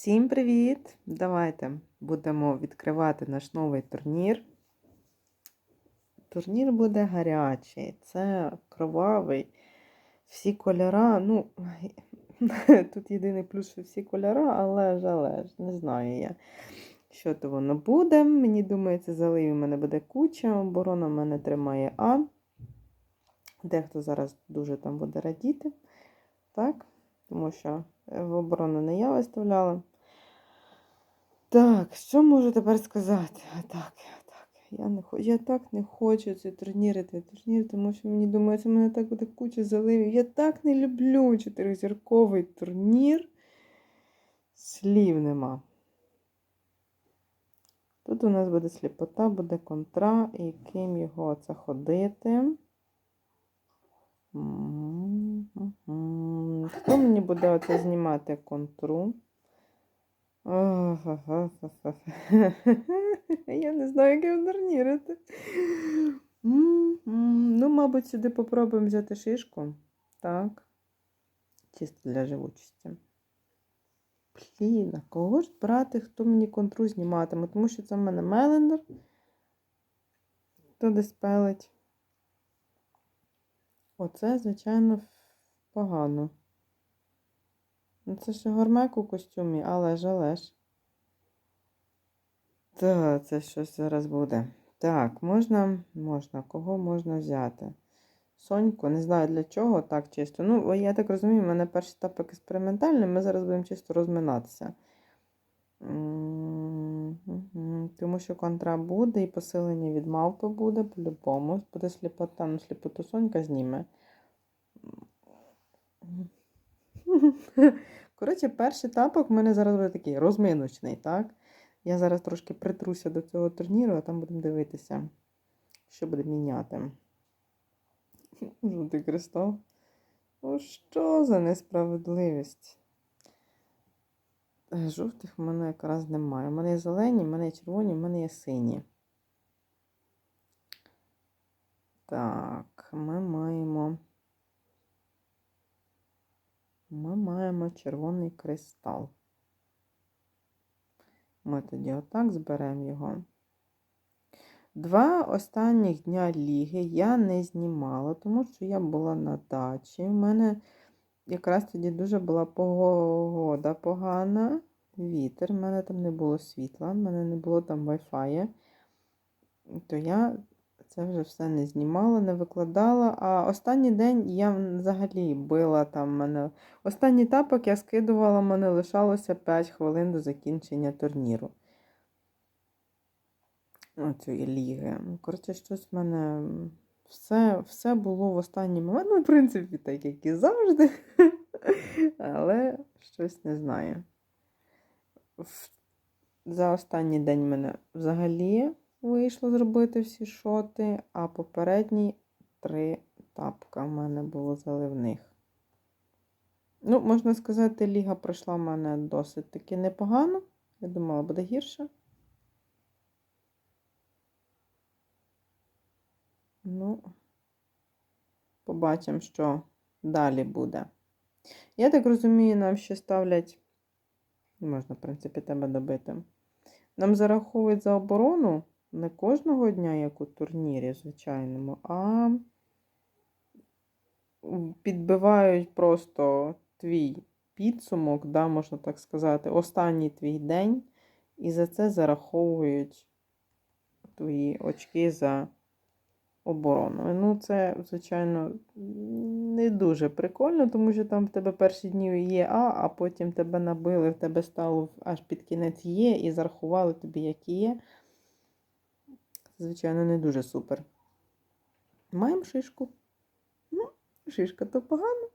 Всім привіт! Давайте будемо відкривати наш новий турнір. Турнір буде гарячий, це кровавий. Всі кольора, ну, тут єдиний плюс, що всі кольора, але ж, але ж, не знаю я, що то воно буде. Мені думається, заливів у мене буде куча, оборона в мене тримає А. Дехто зараз дуже там буде радіти, так? Тому що в оборону не я виставляла. Так, що можу тепер сказати? Так, так, я не хочу, я так не хочу ці турніри, цей турнір, тому що мені думається, в мене так буде куча заливів. Я так не люблю чотиризірковий турнір. Слів нема. Тут у нас буде сліпота, буде контра, і ким його це ходити. М-м-м. Хто мені буде оце знімати контру? Я не знаю, як його турнірити. Ну, мабуть, сюди попробуємо взяти шишку. Так. Чисто для живучості. Блін, а кого ж брати, хто мені контру зніматиме? Тому що це в мене Мелендер. Хто десь пелить. Оце, звичайно, погано. Ну, це ще гормек у костюмі, але ж, але ж. Та, це щось зараз буде. Так, можна, можна, кого можна взяти? Соньку, не знаю для чого, так чисто. Ну, я так розумію, в мене перший етап експериментальний, ми зараз будемо чисто розминатися. Тому що контра буде і посилення від мавпи буде, по-любому. Буде сліпота, ну сліпоту Сонька зніме. Коротше, перший тапок в мене зараз буде такий розминочний, так? Я зараз трошки притруся до цього турніру, а там будемо дивитися, що буде міняти. Жовтий кристал. Ну, що за несправедливість? Е, Жовтих в мене якраз немає. У мене є зелені, в мене є червоні, в мене є сині. Так, ми маємо. Ми маємо червоний кристал. Ми тоді отак зберемо його. Два останніх дня ліги я не знімала, тому що я була на дачі. У мене якраз тоді дуже була погода погана, вітер, в мене там не було світла, в мене не було там Wi-Fi. То я це вже все не знімала, не викладала. А останній день я взагалі била там мене. Останній тапок я скидувала, мене лишалося 5 хвилин до закінчення турніру. Оцієї ліги. Коротше, щось в мене все все було в останній момент. Ну, в принципі, так, як і завжди. Але щось не знаю. За останній день мене взагалі вийшло зробити всі шоти, а попередні три тапка в мене було заливних. Ну, можна сказати, ліга пройшла в мене досить таки непогано. Я думала, буде гірше. Ну, побачимо, що далі буде. Я так розумію, нам ще ставлять, можна, в принципі, тебе добити. Нам зараховують за оборону не кожного дня, як у турнірі, звичайному, а підбивають просто твій підсумок, да, можна так сказати, останній твій день, і за це зараховують твої очки за оборону. Ну, це, звичайно, не дуже прикольно, тому що там в тебе перші дні є А, а потім тебе набили, в тебе стало аж під кінець Є, і зарахували тобі, як є. Звичайно, не дуже супер. Маємо шишку. Ну, шишка то погано.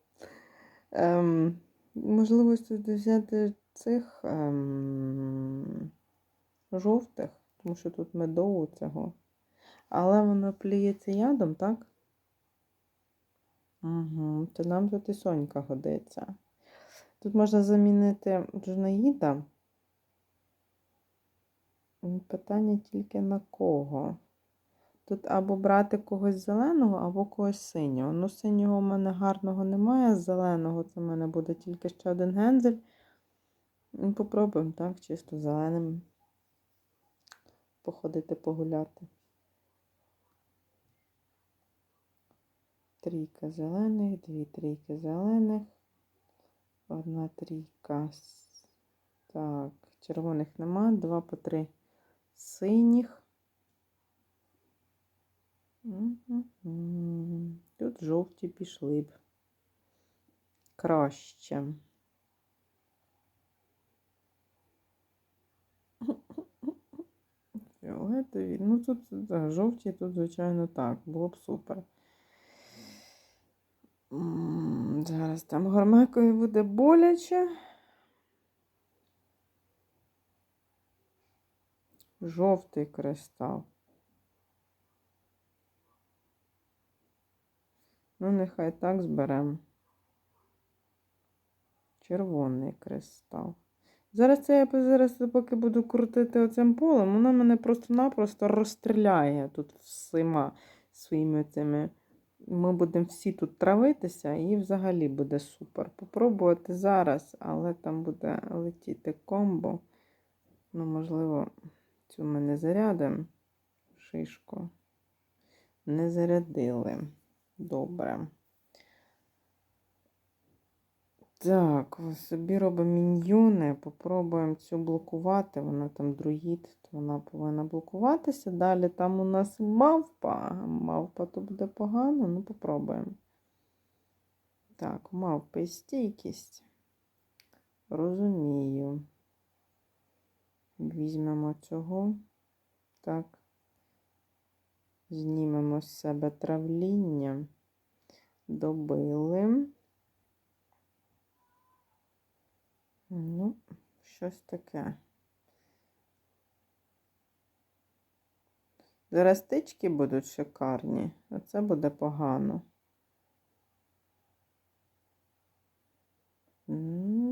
Ем, Можливо, взяти цих ем, жовтих, тому що тут медову цього. Але воно плюється ядом, так? Угу, То нам тут і сонька годиться. Тут можна замінити жнаїда. Питання тільки на кого. Тут або брати когось зеленого, або когось синього. Ну, синього в мене гарного немає, зеленого це в мене буде тільки ще один гензель. Ну, попробуємо, так, чисто зеленим. Походити погуляти. Трійка зелених, дві трійки зелених, одна трійка. Так, червоних нема, два по три синіх. Тут жовті пішли б. Краще. Фіолетові. Ну тут да, жовті, тут, звичайно, так. Було б супер. Зараз там гармекою буде боляче. Жовтий кристал. Ну, нехай так зберемо. Червоний кристал. Зараз це я зараз поки буду крутити оцим полем, воно мене просто-напросто розстріляє тут всіма своїми цими. Ми будемо всі тут травитися і взагалі буде супер. Попробувати зараз, але там буде летіти комбо. Ну, можливо, цю ми не зарядимо. Шишку. Не зарядили. Добре. Так, собі робимо міньйони. Попробуємо цю блокувати. Вона там друїд, то вона повинна блокуватися. Далі там у нас мавпа. Мавпа то буде погано, ну попробуємо. Так, мавпи стійкість. Розумію. Візьмемо цього. Так. Знімемо з себе травління. Добили. Ну, щось таке. Зараз стички будуть шикарні, а це буде погано.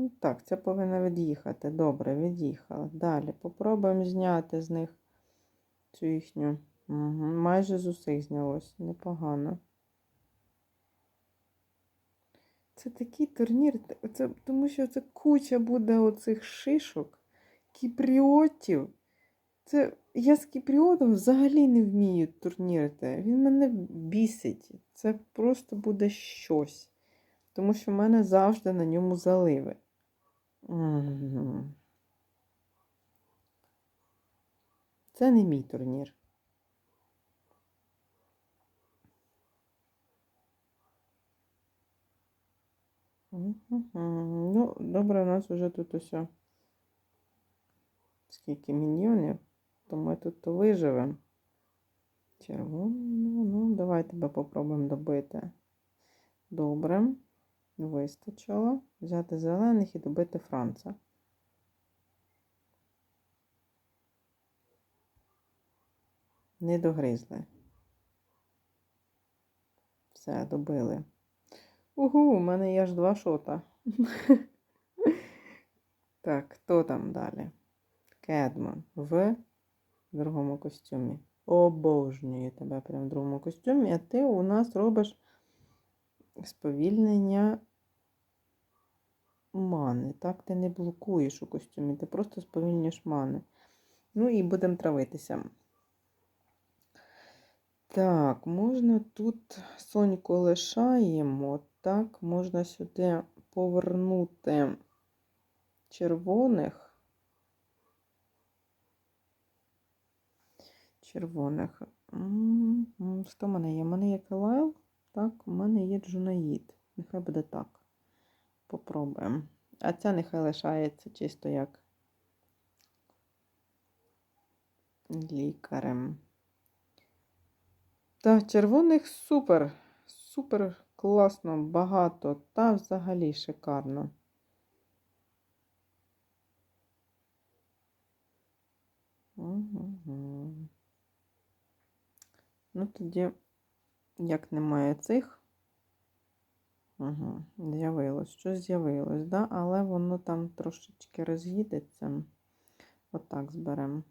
Так, це повинна від'їхати. Добре, від'їхала. Далі попробуємо зняти з них цю їхню. Угу. Майже з усіх знялось. Непогано. Це такий турнір, це, тому що це куча буде оцих шишок, кіпріотів. Це я з кіпріотом взагалі не вмію турнірити. Він мене бісить. Це просто буде щось. Тому що в мене завжди на ньому заливи. Це не мій турнір. Ну, добре, у нас вже тут усе. Скільки міньйонів, то ми тут то виживемо. Червоно, ну, давай тебе попробуємо добити. Добре. Вистачило. Взяти зелених і добити Франца. Не догризли. Все, добили. Угу, у мене є аж два шота. Так, хто там далі? Кедман в другому костюмі. Обожнюю тебе прям в другому костюмі, а ти у нас робиш сповільнення мани. Так, ти не блокуєш у костюмі, ти просто сповільнюєш мани. Ну і будемо травитися. Так, можна тут соньку лишаємо. Так, можна сюди повернути червоних. Червоних. Що в мене є? У мене є Калайл, так, у мене є Джунаїд. Нехай буде так. Попробуємо. А ця нехай лишається чисто як лікарем. Та червоних супер. Супер класно, багато. Та взагалі шикарно. Угу. Ну, тоді, як немає цих. Угу. З'явилось. Щось з'явилось, да? але воно там трошечки роз'їдеться. Отак зберемо.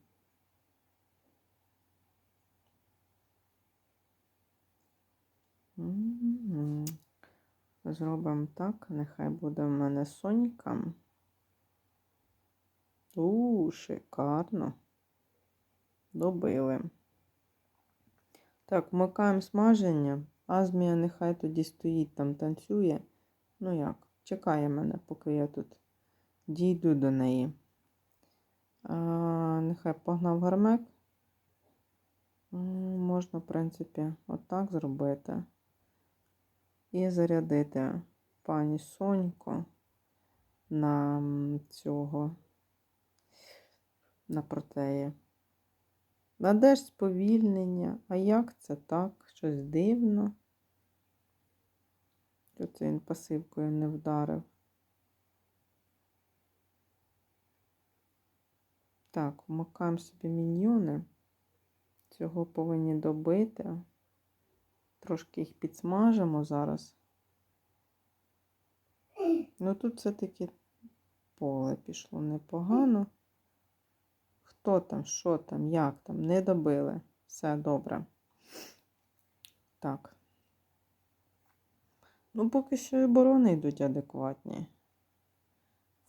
Зробимо так, нехай буде в мене сонька. У, шикарно. Добили. Так, вмикаємо смаження. Азмія нехай тоді стоїть там, танцює. Ну як, чекає мене, поки я тут дійду до неї. А, нехай погнав гармек. Можна, в принципі, отак зробити. І зарядити пані Соньку на цього, на протеї. А де ж сповільнення? А як це так? Щось дивно. Що це він пасивкою не вдарив? Так, вмикаємо собі міньйони. Цього повинні добити. Трошки їх підсмажимо зараз. Ну тут все-таки поле пішло непогано. Хто там, що там, як там, не добили. Все добре. Так. Ну, поки що і оборони йдуть адекватні.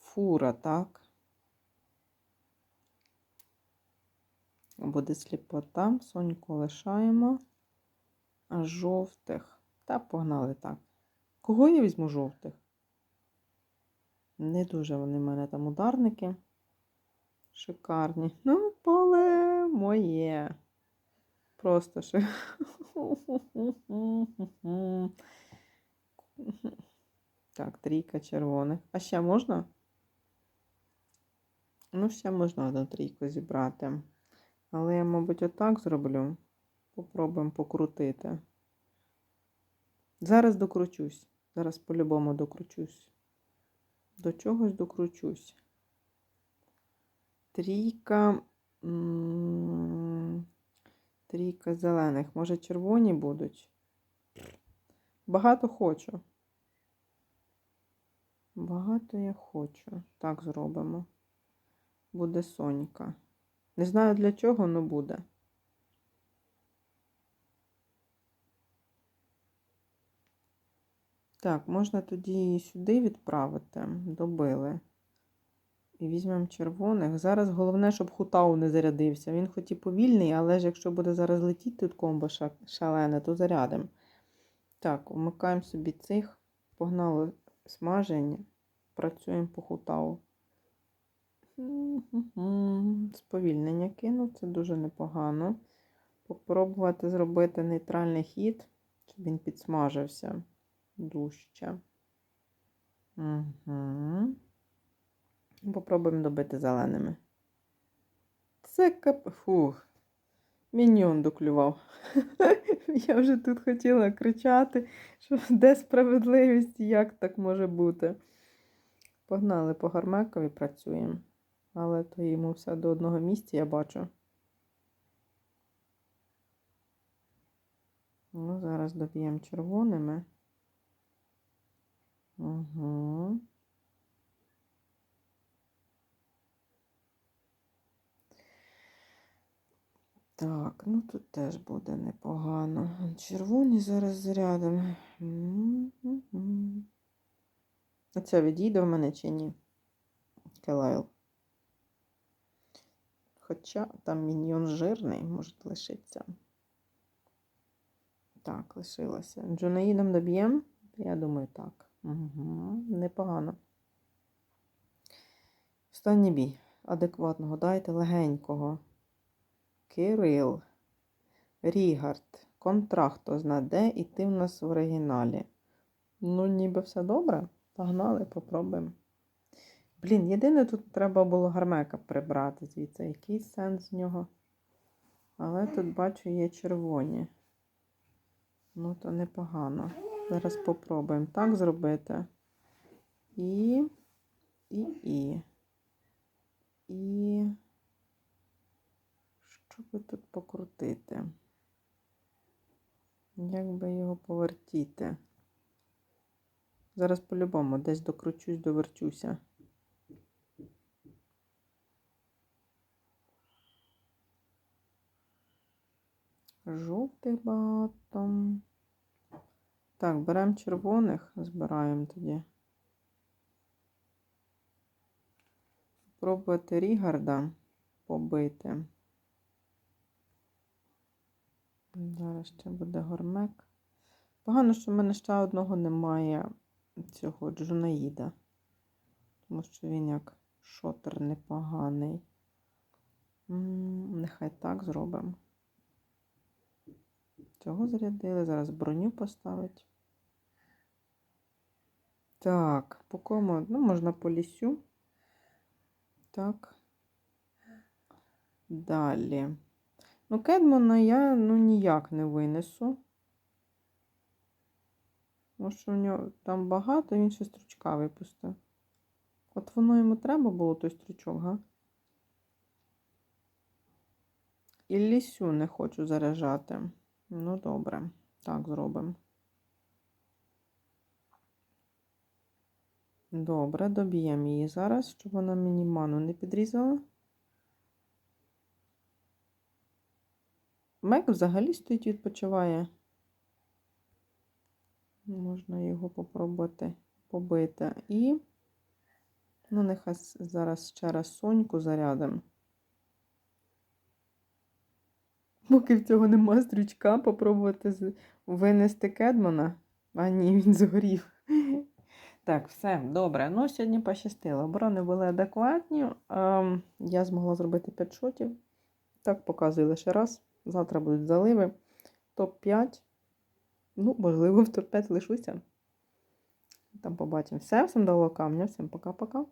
Фура, так. Буде сліпота. Соньку лишаємо. А жовтих. Та погнали так. Кого я візьму жовтих? Не дуже вони в мене там ударники. Шикарні. Ну, поле моє. Просто ще. Так, трійка червоних. А ще можна? Ну, ще можна одну трійку зібрати. Але я, мабуть, отак зроблю. Попробуємо покрутити. Зараз докручусь. Зараз по-любому докручусь. До чогось докручусь. Трійка. Трійка зелених. Може, червоні будуть? Багато хочу. Багато я хочу. Так зробимо. Буде Сонька. Не знаю для чого, але буде. Так, можна тоді сюди відправити. Добили. І візьмемо червоних. Зараз головне, щоб хутау не зарядився. Він хоч і повільний, але ж якщо буде зараз летіти тут комбо шалене, то зарядимо. Так, вмикаємо собі цих. Погнали смаження. Працюємо по хутау. Сповільнення кинув, це дуже непогано. Попробувати зробити нейтральний хід, щоб він підсмажився дужче. Угу. Попробуємо добити зеленими. Це кап... Фух. Міньйон доклював. Я вже тут хотіла кричати, що де справедливість як так може бути. Погнали по гармекові працюємо. Але то йому все до одного місця я бачу. Ну, зараз доб'ємо червоними. Угу. Так, ну тут теж буде непогано. Червоні зараз. М-м-м. Оце відійде в мене чи ні? Келайл. Хоча там міньйон жирний, може лишиться. Так, лишилося. Джунаїдом доб'ємо? Я думаю, так. Угу, непогано. Останній бій. Адекватного. Дайте легенького. Кирил. Рігард. Контракт хто зна де, і ти в нас в оригіналі. Ну, ніби все добре. Погнали, попробуємо. Блін, єдине тут треба було гармека прибрати звідси. Який сенс з нього? Але тут бачу є червоні. Ну, то непогано. Зараз попробуємо так зробити. І, і, і. І. Що би тут покрутити? Як би його повертіти? Зараз по-любому десь докручусь, доверчуся. Жовтих багато. Так, беремо червоних, збираємо тоді. спробувати Рігарда побити. Зараз ще буде гормек. Погано, що в мене ще одного немає цього Джунаїда. Тому що він як шотер непоганий. Нехай так зробимо. Цього зарядили. Зараз броню поставить. Так, по кому? Ну, можна по лісю. Так. Далі. Ну, Кедмона я ну, ніяк не винесу. Тому що у нього там багато, він ще стручка випустив. От воно йому треба було той стручок, га? І лісю не хочу заряджати. Ну, добре, так зробимо. Добре, доб'ємо її зараз, щоб вона мені ману не підрізала. Мек взагалі стоїть, відпочиває. Можна його попробувати побити. І, ну, нехай зараз ще раз соньку зарядимо. Поки в цього нема стрічка, попробувати винести кедмана. А ні, він згорів. Так, все, добре. Ну, сьогодні пощастило. Оборони були адекватні. Ем, я змогла зробити 5 шотів. Так, показую лише раз. Завтра будуть заливи. Топ-5. Ну, можливо, в топ-5 лишуся. Там побачимо. Все, всім до камня. Всім пока-пока.